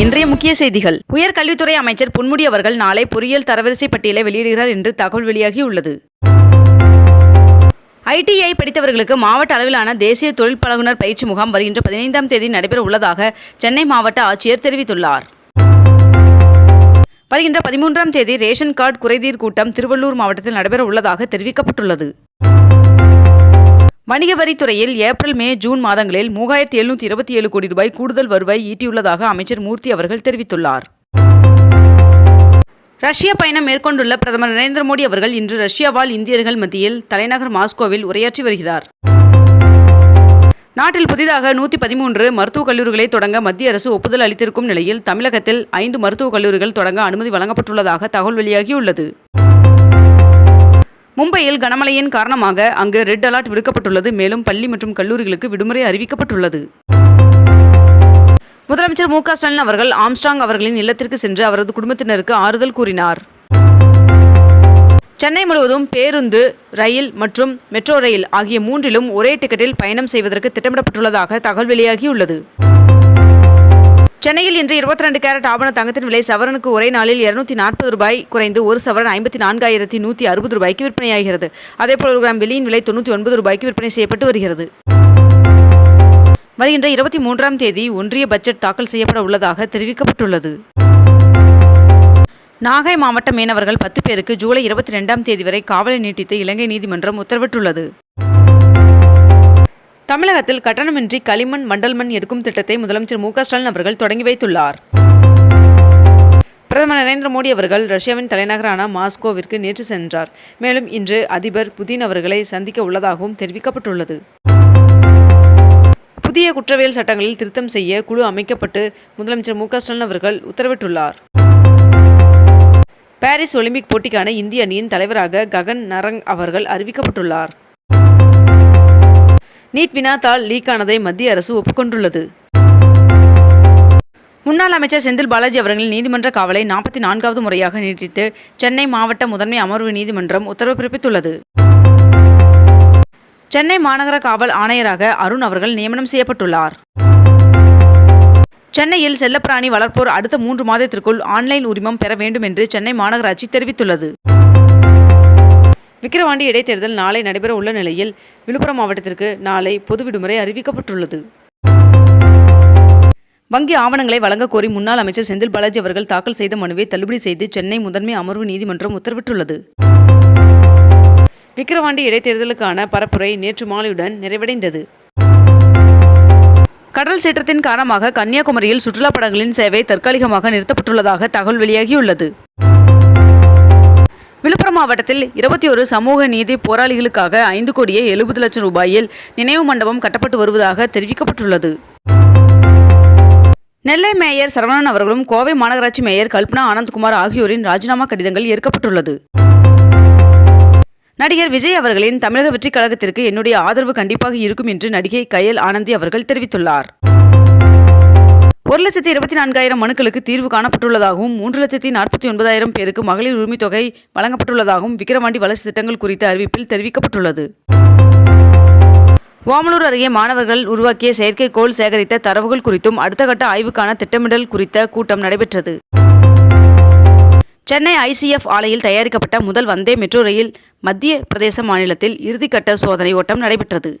இன்றைய முக்கிய செய்திகள். உயர்கல்வித்துறை அமைச்சர் பொன்முடி அவர்கள் நாளை பொறியியல் தரவரிசை பட்டியலை வெளியிடுகிறார் என்று தகவல் வெளியாகியுள்ளது. ஐடிஐ படித்தவர்களுக்கு மாவட்ட அளவிலான தேசிய தொழில் பழகுனர் பயிற்சி முகாம் வருகின்ற பதினைந்தாம் தேதி நடைபெற உள்ளதாக சென்னை மாவட்ட ஆட்சியர் தெரிவித்துள்ளார். வருகின்ற பதிமூன்றாம் தேதி ரேஷன் கார்டு குறைதீர் கூட்டம் திருவள்ளூர் மாவட்டத்தில் நடைபெற உள்ளதாக தெரிவிக்கப்பட்டுள்ளது. வணிக வரித்துறையில் ஏப்ரல் மே ஜூன் மாதங்களில் மூவாயிரத்தி எழுநூற்றி இருபத்தி ஏழு கோடி ரூபாய் கூடுதல் வருவாய் ஈட்டியுள்ளதாக அமைச்சர் மூர்த்தி அவர்கள் தெரிவித்துள்ளார். ரஷ்ய பயணம் மேற்கொண்டுள்ள பிரதமர் நரேந்திர மோடி அவர்கள் இன்று ரஷ்யா இந்தியர்கள் மத்தியில் தலைநகர் மாஸ்கோவில் உரையாற்றி வருகிறார். நாட்டில் புதிதாக நூற்றி பதிமூன்று மருத்துவக் கல்லூரிகளை தொடங்க மத்திய அரசு ஒப்புதல் அளித்திருக்கும் நிலையில் தமிழகத்தில் ஐந்து மருத்துவக் கல்லூரிகள் தொடங்க அனுமதி வழங்கப்பட்டுள்ளதாக தகவல் வெளியாகியுள்ளது. மும்பையில் கனமழையின் காரணமாக அங்கு ரெட் அலர்ட் விடுக்கப்பட்டுள்ளது. மேலும் பள்ளி மற்றும் கல்லூரிகளுக்கு விடுமுறை அறிவிக்கப்பட்டுள்ளது. முதலமைச்சர் மு ஸ்டாலின் அவர்கள் ஆம்ஸ்டாங் அவர்களின் இல்லத்திற்கு சென்று அவரது குடும்பத்தினருக்கு ஆறுதல் கூறினார். சென்னை முழுவதும் பேருந்து ரயில் மற்றும் மெட்ரோ ரயில் ஆகிய மூன்றிலும் ஒரே டிக்கெட்டில் பயணம் செய்வதற்கு திட்டமிடப்பட்டுள்ளதாக தகவல் வெளியாகியுள்ளது. சென்னையில் இன்று இருபத்தி ரெண்டு கேரட் ஆபண தங்கத்தின் விலை சவரனுக்கு ஒரே நாளில் இருநூத்தி நாற்பது ரூபாய் குறைந்து ஒரு சவரன் ஐம்பத்தி நான்காயிரத்தி நூற்றி அறுபது ரூபாய்க்கு விற்பனையாகிறது. அதேபோல் ஒரு கிராம் வெளியின் விலை தொண்ணூற்றி ஒன்பது ரூபாய்க்கு விற்பனை செய்யப்பட்டு வருகிறது. வருகின்ற இருபத்தி மூன்றாம் தேதி ஒன்றிய பட்ஜெட் தாக்கல் செய்யப்பட உள்ளதாக தெரிவிக்கப்பட்டுள்ளது. நாகை மாவட்ட மீனவர்கள் பத்து பேருக்கு ஜூலை இருபத்தி ரெண்டாம் தேதி வரை காவலை நீட்டித்து இலங்கை நீதிமன்றம் உத்தரவிட்டுள்ளது. தமிழகத்தில் கட்டணமின்றி களிமண் மண்டல்மண் எடுக்கும் திட்டத்தை முதலமைச்சர் மு ஸ்டாலின் அவர்கள் தொடங்கி வைத்துள்ளார். பிரதமர் நரேந்திர மோடி அவர்கள் ரஷ்யாவின் தலைநகரான மாஸ்கோவிற்கு நேற்று சென்றார். மேலும் இன்று அதிபர் புதின் அவர்களை சந்திக்க உள்ளதாகவும் தெரிவிக்கப்பட்டுள்ளது. புதிய குற்றவியல் சட்டங்களில் திருத்தம் செய்ய குழு அமைக்கப்பட்டு முதலமைச்சர் மு ஸ்டாலின் அவர்கள் உத்தரவிட்டுள்ளார். பாரிஸ் ஒலிம்பிக் போட்டிக்கான இந்திய அணியின் தலைவராக ககன் நரங் அவர்கள் அறிவிக்கப்பட்டுள்ளார். நீட் வினாத்தால் லீக்கானதை மத்திய அரசு ஒப்புக்கொண்டுள்ளது. முன்னாள் அமைச்சர் செந்தில் பாலாஜி அவர்களின் நீதிமன்ற காவலை நாற்பத்தி நான்காவது முறையாக நீட்டித்து சென்னை மாவட்ட முதன்மை அமர்வு நீதிமன்றம் உத்தரவு பிறப்பித்துள்ளது. சென்னை மாநகர காவல் ஆணையராக அருண் அவர்கள் நியமனம் செய்யப்பட்டுள்ளார். சென்னையில் செல்லப்பிராணி வளர்ப்போர் அடுத்த மூன்று மாதத்திற்குள் ஆன்லைன் உரிமம் பெற வேண்டும் என்று சென்னை மாநகராட்சி தெரிவித்துள்ளது. விக்கிரவாண்டி இடைத்தேர்தல் நாளை நடைபெற உள்ள நிலையில் விழுப்புரம் மாவட்டத்திற்கு நாளை பொது விடுமுறை அறிவிக்கப்பட்டுள்ளது. வங்கி ஆவணங்களை வழங்க கோரி முன்னாள் அமைச்சர் செந்தில் பாலாஜி அவர்கள் தாக்கல் செய்த மனுவை தள்ளுபடி செய்து சென்னை முதன்மை அமர்வு நீதிமன்றம் உத்தரவிட்டுள்ளது. விக்கிரவாண்டி இடைத்தேர்தலுக்கான பரப்புரை நேற்று மாலையுடன் நிறைவடைந்தது. கடல் சீற்றத்தின் காரணமாக கன்னியாகுமரியில் சுற்றுலா படங்களின் சேவை தற்காலிகமாக நிறுத்தப்பட்டுள்ளதாக தகவல் வெளியாகியுள்ளது. மாவட்டத்தில் இருபத்தி ஒரு சமூக நீதி போராளிகளுக்காக ஐந்து கோடியே எழுபது லட்சம் ரூபாயில் நினைவு மண்டபம் கட்டப்பட்டு வருவதாக தெரிவிக்கப்பட்டுள்ளது. நெல்லை மேயர் சரவணன் அவர்களும் கோவை மாநகராட்சி மேயர் கல்பனா ஆனந்த்குமார் ஆகியோரின் ராஜினாமா கடிதங்கள் ஏற்கப்பட்டுள்ளது. நடிகர் விஜய் அவர்களின் தமிழக வெற்றிக் கழகத்திற்கு என்னுடைய ஆதரவு கண்டிப்பாக இருக்கும் என்று நடிகை கயல் ஆனந்தி அவர்கள் தெரிவித்துள்ளார். ஒரு லட்சத்தி இருபத்தி நான்காயிரம் மனுக்களுக்கு தீர்வு காணப்பட்டுள்ளதாகவும் மூன்று லட்சத்தி நாற்பத்தி ஒன்பதாயிரம் பேருக்கு மகளிர் உரிமைத் தொகை வழங்கப்பட்டுள்ளதாகவும் விக்கிரவாண்டி வளர்ச்சி திட்டங்கள் குறித்த அறிவிப்பில் தெரிவிக்கப்பட்டுள்ளது. ஓமலூர் அருகே மாணவர்கள் உருவாக்கிய செயற்கைக்கோள் சேகரித்த தரவுகள் குறித்தும் அடுத்த கட்ட ஆய்வுக்கான திட்டமிடல் குறித்த கூட்டம் நடைபெற்றது. சென்னை ஐசிஎஃப் ஆலையில் தயாரிக்கப்பட்ட முதல் வந்தே மெட்ரோ ரயில் மத்திய பிரதேச மாநிலத்தில் இறுதிக்கட்ட சோதனை ஓட்டம் நடைபெற்றது.